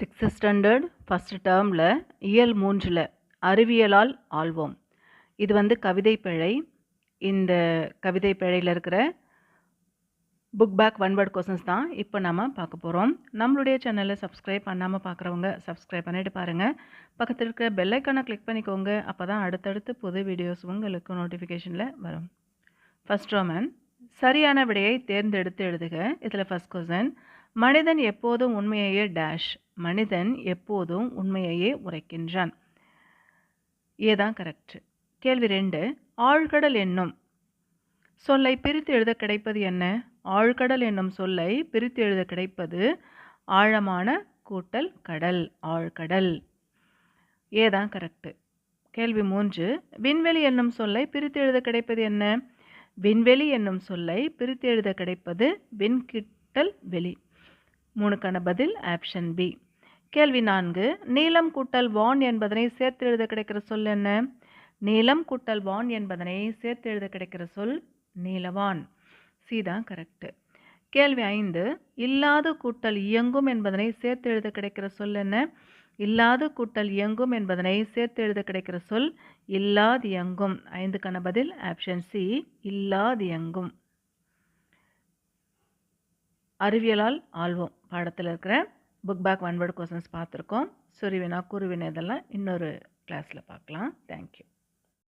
Sixth standard first டேர்மில் இயல் மூன்றில் அறிவியலால் ஆள்வோம். இது வந்து கவிதை பிழை. இந்த கவிதை பிழையில் இருக்கிற book back one word questions தான் இப்போ நம்ம பார்க்க போகிறோம் நம்மளுடைய சேனலை சப்ஸ்கிரைப் பண்ணாமல் பார்க்குறவங்க சப்ஸ்கிரைப் பண்ணிட்டு பாருங்கள் பக்கத்தில் இருக்கிற பெல்லைக்கானை கிளிக் பண்ணிக்கோங்க. அப்போ தான் அடுத்தடுத்து புது வீடியோஸ் உங்களுக்கு நோட்டிஃபிகேஷனில் வரும். ஃபர்ஸ்ட் ரோமன் சரியான விடையை தேர்ந்தெடுத்து எழுதுக. இதில் ஃபர்ஸ்ட் கொஸ்டின் மனிதன் எப்போதும் உண்மையையே டேஷ் மனிதன் எப்போதும் உண்மையையே உரைக்கின்றான். ஏதான் கரெக்ட் கேள்வி ரெண்டு ஆழ்கடல் என்னும் சொல்லை பிரித்து எழுத கிடைப்பது என்ன? ஆழ்கடல் என்னும் சொல்லை பிரித்து எழுத கிடைப்பது ஆழமான கூட்டல் கடல் ஆழ்கடல். ஏதான் கரெக்டு கேள்வி மூன்று விண்வெளி என்னும் சொல்லை பிரித்து எழுத கிடைப்பது என்ன? விண்வெளி என்னும் சொல்லை பிரித்து எழுத கிடைப்பது விண்கிட்டல் வெளி. மூணுக்கான பதில் ஆப்ஷன் பி கேள்வி நான்கு. நீளம் கூட்டல் வான் என்பதனை சேர்த்து எழுத கிடைக்கிற சொல் என்ன? நீளம் கூட்டல் வான் என்பதனை சேர்த்து எழுத கிடைக்கிற சொல் நீலவான் சி தான் கரெக்டு. கேள்வி ஐந்து. இல்லாது கூட்டல் இயங்கும் என்பதனை சேர்த்து எழுத கிடைக்கிற சொல் என்ன? இல்லாது கூட்டல் இயங்கும் என்பதனை சேர்த்து எழுத கிடைக்கிற சொல் இல்லாதியங்கும் ஐந்துக்கான பதில் ஆப்ஷன் சி. இல்லாதியங்கும் அறிவியலால் ஆழ்வோம் பாடத்தில் இருக்கிற book back one word questions பார்த்துருக்கோம். சுருவினா குருவினா இதெல்லாம் இன்னொரு கிளாஸில் பார்க்கலாம். தேங்க்யூ